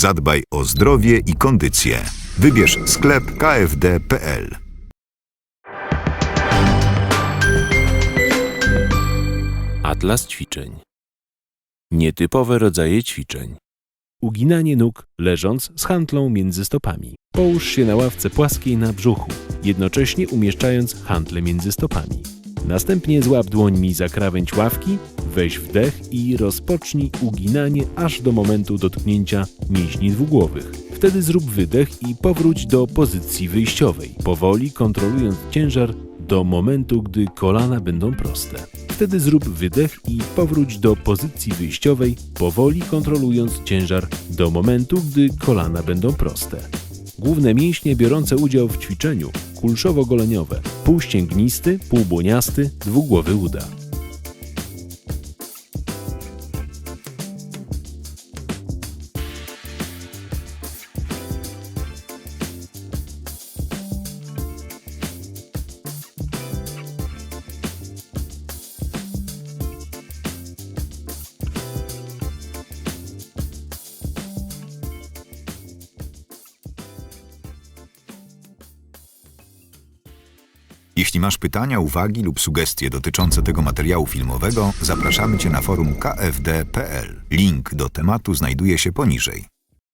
Zadbaj o zdrowie i kondycję. Wybierz sklep kfd.pl. Atlas ćwiczeń. Nietypowe rodzaje ćwiczeń. Uginanie nóg leżąc z hantlą między stopami. Połóż się na ławce płaskiej na brzuchu, jednocześnie umieszczając hantle między stopami. Następnie złap dłońmi za krawędź ławki, weź wdech i rozpocznij uginanie aż do momentu dotknięcia mięśni dwugłowych. Wtedy zrób wydech i powróć do pozycji wyjściowej, powoli kontrolując ciężar do momentu, gdy kolana będą proste. Wtedy zrób wydech i powróć do pozycji wyjściowej, powoli kontrolując ciężar do momentu, gdy kolana będą proste. Główne mięśnie biorące udział w ćwiczeniu kulszowo-goleniowe, półścięgnisty, półbłoniasty, dwugłowy uda. Jeśli masz pytania, uwagi lub sugestie dotyczące tego materiału filmowego, zapraszamy Cię na forum kfd.pl. Link do tematu znajduje się poniżej.